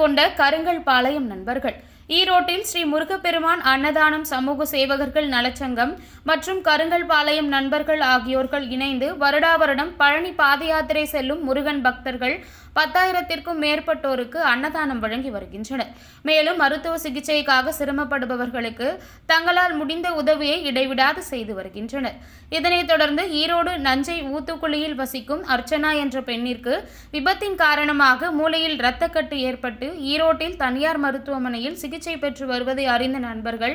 கொண்ட கருங்கல் பாளையம் நண்பர்கள். ஈரோட்டில் ஸ்ரீ முருகப்பெருமான் அன்னதானம் சமூக சேவகர்கள் நலச்சங்கம் மற்றும் கருங்கல்பாளையம் நண்பர்கள் ஆகியோர்கள் இணைந்து வருடா வருடம் பழனி பாத யாத்திரை செல்லும் முருகன் பக்தர்கள் பத்தாயிரத்திற்கும் மேற்பட்டோருக்கு அன்னதானம் வழங்கி வருகின்றனர். மேலும் மருத்துவ சிகிச்சைக்காக சிரமப்படுபவர்களுக்கு தங்களால் முடிந்த உதவியை இடைவிடாது செய்து வருகின்றனர். இதனைத் தொடர்ந்து ஈரோடு நஞ்சை ஊத்துக்குழியில் வசிக்கும் அர்ச்சனா என்ற பெண்ணிற்கு விபத்தின் காரணமாக மூளையில் இரத்தக்கட்டு ஏற்பட்டு ஈரோட்டில் தனியார் மருத்துவமனையில் சிகிச்சை பெற்று வருவதை அறிந்த நண்பர்கள்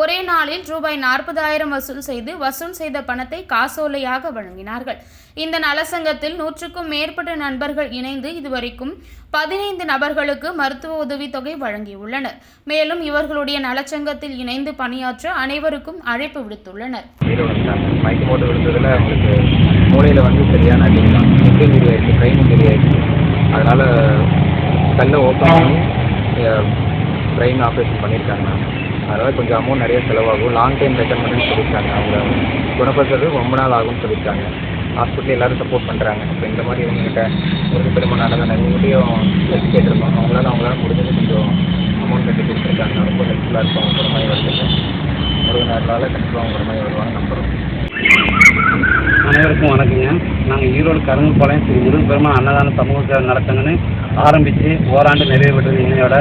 ஒரே நாளில் ரூபாய் நாற்பதாயிரம் வசூல் செய்து வசூல் செய்த பணத்தை காசோலையாக வழங்கினார்கள். இந்த நலசங்கத்தில் நூற்றுக்கும் மேற்பட்ட நண்பர்கள் இணைந்து இதுவரைக்கும் பதினைந்து நபர்களுக்கு மருத்துவ உதவித்தொகை வழங்கியுள்ளனர். மேலும் இவர்களுடைய நலச்சங்கத்தில் இணைந்து பணியாற்ற அனைவருக்கும் அழைப்பு விடுத்துள்ளனர். மூளையில் வந்து சரியான ட்ரெயின் அதனால் கல்லை ஓப்பன் பண்ணி பிரெயின் ஆப்ரேஷன் பண்ணியிருக்காங்க. அதனால் கொஞ்சம் அமௌண்ட் நிறைய செலவாகும். லாங் டைம் ரெக்கமெண்ட்னு சொல்லியிருக்காங்க. அவங்க குணப்படுத்துறது ரொம்ப நாள் ஆகும்னு சொல்லியிருக்காங்க. ஹாஸ்பிட்டல் எல்லோரும் சப்போர்ட் பண்ணுறாங்க இப்போ இந்த மாதிரி இவங்ககிட்ட ஒரு பெருமை நடந்த இவங்ககிட்டயும் ஹெல்ப் கேட்டிருக்கோம். அவங்களால அவங்களால முடிஞ்சது கொஞ்சம் அமௌண்ட் கட்டி கொடுத்துருக்காங்க. ரொம்ப ஹெல்ப்ஃபுல்லாக இருக்கும். அவங்க குணமாயி வரதுக்கு நாளால் கண்டிப்பாக அவங்க மாதிரி வருவாங்க நம்புகிறோம் அனைவருக்கும் வணக்கங்க. நாங்கள் ஈரோடு கருங்குப்பாளையம் ஸ்ரீ முருகப்பெருமான் அன்னதான சமூக சேவை ஆரம்பித்து ஓராண்டு நிறைவேற்றது பெற்றது இன்னையோட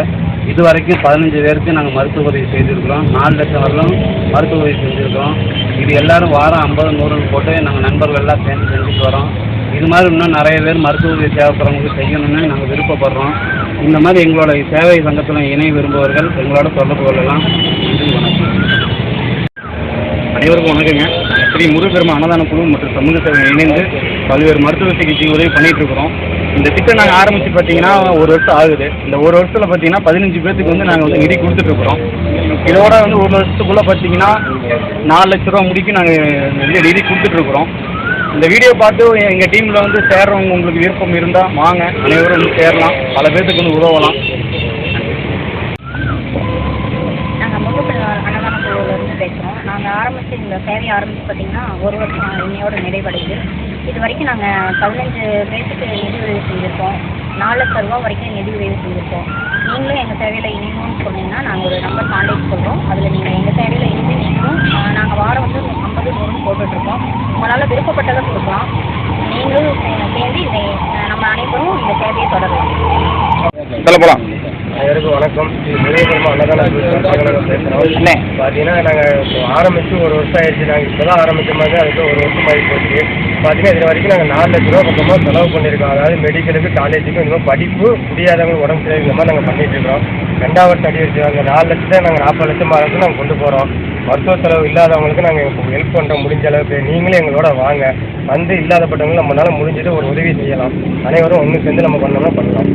இது வரைக்கும் பதினஞ்சு பேருக்கு நாங்கள் மருத்துவ உதவி செய்திருக்கிறோம். நாலு லட்சம் வரலும் மருத்துவ உதவி செஞ்சுருக்கிறோம். இது எல்லாரும் வாரம் ஐம்பது நூறுன்னு போட்டு நாங்கள் நண்பர்கள் எல்லாம் சேர்ந்து செஞ்சுட்டு வரோம். இது மாதிரி இன்னும் நிறைய பேர் மருத்துவ உதவி தேவைப்படுறவங்களுக்கு செய்யணும்னு நாங்கள் விருப்பப்படுறோம். இந்த மாதிரி எங்களோட சேவை சங்கத்தில் இணை விரும்புபவர்கள் எங்களோட தொடர்பு கொள்ளலாம். அனைவருக்கும் வணக்கங்க. ஸ்ரீ முருகப்பெருமா அன்னதான குழு மற்றும் சமூக சேவை இணைந்து பல்வேறு மருத்துவ சிகிச்சை உதவி பண்ணிட்டு இருக்கிறோம் இந்த திட்டம் நாங்கள் ஆரம்பித்து பார்த்தீங்கன்னா ஒரு வருஷம் ஆகுது. இந்த ஒரு வருஷத்தில் பார்த்தீங்கன்னா பதினஞ்சு பேர்த்துக்கு வந்து நாங்கள் வந்து நிதி கொடுத்துட்ருக்குறோம் இதோட வந்து ஒரு வருஷத்துக்குள்ளே பார்த்தீங்கன்னா நாலு லட்ச ரூபா முடிக்கும் நாங்கள் நிதி கொடுத்துட்ருக்குறோம் இந்த வீடியோ பார்த்து எங்கள் டீமில் வந்து சேர்றவங்க உங்களுக்கு விருப்பம் இருந்தால் வாங்க. அனைவரும் வந்து சேரலாம். பல பேர்த்துக்கு வந்து உதவலாம். நாங்கள் பேசுகிறோம் நாங்கள் ஆரம்பித்து இந்த சேவையை ஆரம்பித்து பார்த்தீங்கன்னா ஒரு வருஷம் இன்னையோட நிறைவடையுது. இது வரைக்கும் நாங்கள் பதினஞ்சு பேருக்கு நிதி உதவி செஞ்சுருக்கோம். நாலு லட்ச ரூபா வரைக்கும் நிதி உதவி செஞ்சுருக்கோம். நீங்களும் எங்கள் சேவையில் இணையணும்னு சொன்னீங்கன்னா நாங்கள் ஒரு நம்பர் கான்டாக்ட் சொல்கிறோம் அதில் நீங்கள் எங்கள் சேவையில் இணைந்து நீங்களும் நாங்கள் வாரம் வந்து ஐம்பது நூறுன்னு போட்டுட்ருக்கோம். உங்களால் விருப்பப்பட்டதை கொடுக்கலாம். நீங்களும் சேர்ந்து இதை நம்ம அனைவரும் இந்த சேவையை தொடரலாம். சொல்ல போகலாம் அனைவருக்கும் வணக்கம். ஸ்ரீ முருகப்பெருமா அன்னதான பேசுகிறோம். பார்த்தீங்கன்னா நாங்கள் ஆரம்பித்து ஒரு வருஷம் ஆயிடுச்சு. நாங்கள் இப்போ தான் ஆரம்பித்த மாதிரி அதுக்கு ஒரு வருஷம் ஆகி போச்சு. பார்த்தீங்கன்னா இது வரைக்கும் நாங்கள் நாலு லட்ச ரூபா பக்கமாக செலவு பண்ணியிருக்கோம். அதாவது மெடிக்கலுக்கு காலேஜுக்கு இந்த மாதிரி படிப்பு முடியாதவங்க உடம்பு சரியில்லை. இந்த மாதிரி நாங்கள் பண்ணிட்டு இருக்கோம் ரெண்டாவது அடி வச்சு அந்த நாலு லட்சத்தை நாங்கள் நாற்பது லட்சம் அளவுக்கு நாங்கள் கொண்டு போகிறோம் மருத்துவ செலவு இல்லாதவங்களுக்கு நாங்கள் ஹெல்ப் பண்ணுறோம் முடிஞ்ச அளவுக்கு. நீங்களும் எங்களோட வாங்க. வந்து இல்லாதப்பட்டவங்களுக்கு நம்மளால முடிஞ்சது ஒரு உதவி செய்யலாம். அனைவரும் ஒன்று சேர்ந்து நம்ம பண்ணோம்னா பண்ணலாம்.